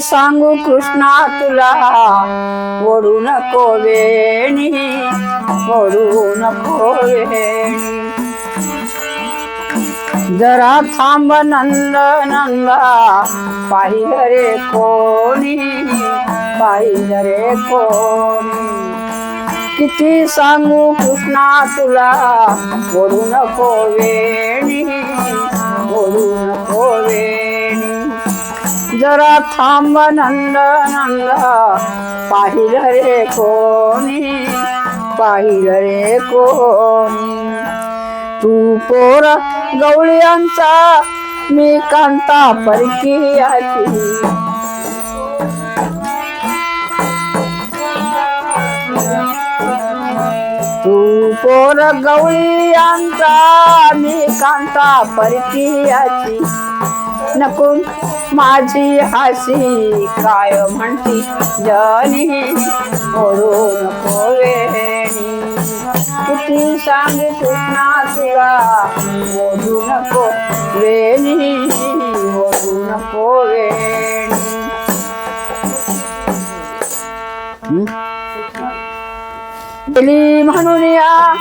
सांगू कृष्णा तुला ओढू नको वेणी ओढू नको वेणी. जरा थांब नंद नंदा पाहिलं रे कोणी पाहिलं रे कोणी. किती सांगू कृष्णा तुला ओढू नको वेणी ओढू नको जरा थांब नंद नंद. पाहिलं रे कोणी? पाहिलं रे कोणी? तू पोर गवळ्यांचा मी कांता परकीयाची तू पोर गवळीयांचा मी कांता परकीयाची नको माझी हासी काय म्हणती? जनी ओढू नको वेणी. किती सांग कृष्णा तुला? ओढू नको वेणी. ओढू नको वेणी. म्हणून या.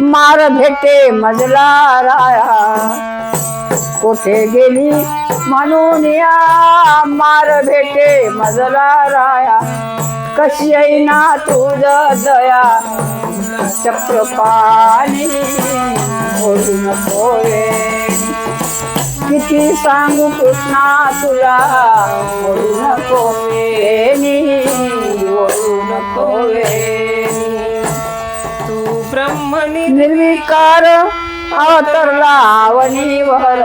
मार भेटे मजला राया. कोठे गेली? म्हणून या मार भेटे मजला राया. कशी येईना तुझ दया? चक्रपाणी ओढू नको. किती सांगू कृष्णा तुला? ओढू नको ओढू नको तू ब्रह्मणी निर्विकार अवतरला वनीवर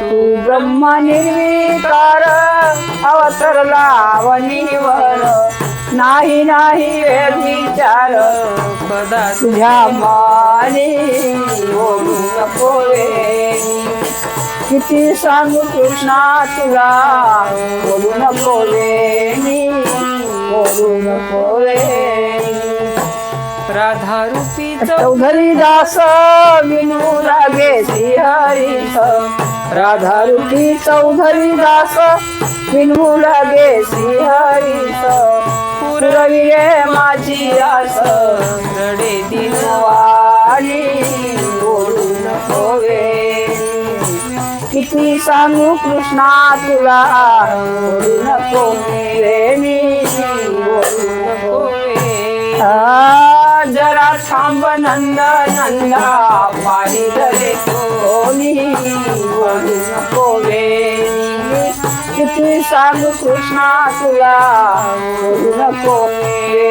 तू ब्रह्म निर्विकार अवतरला वर. नाही नाही व्यभिचार कदा तुझ्या माने बोलू नको किती सांगू कृष्णा तुला बोलू नको बोलू नको राधा रूपी चौधरी दास विनू लागे श्रीहरीस राधा रूपी चौधरी दास विनू लागे श्रीहरीस पुरवी रे माझी आस रडे दिन वाणी ओढू किती सांगू कृष्णा तुला ओढू नको वेणी जरा थांब नंद नंदा पाणी धरे कोणी ओढू नको वेणी किती सांगू कृष्णा तुला ओढू नको वेणी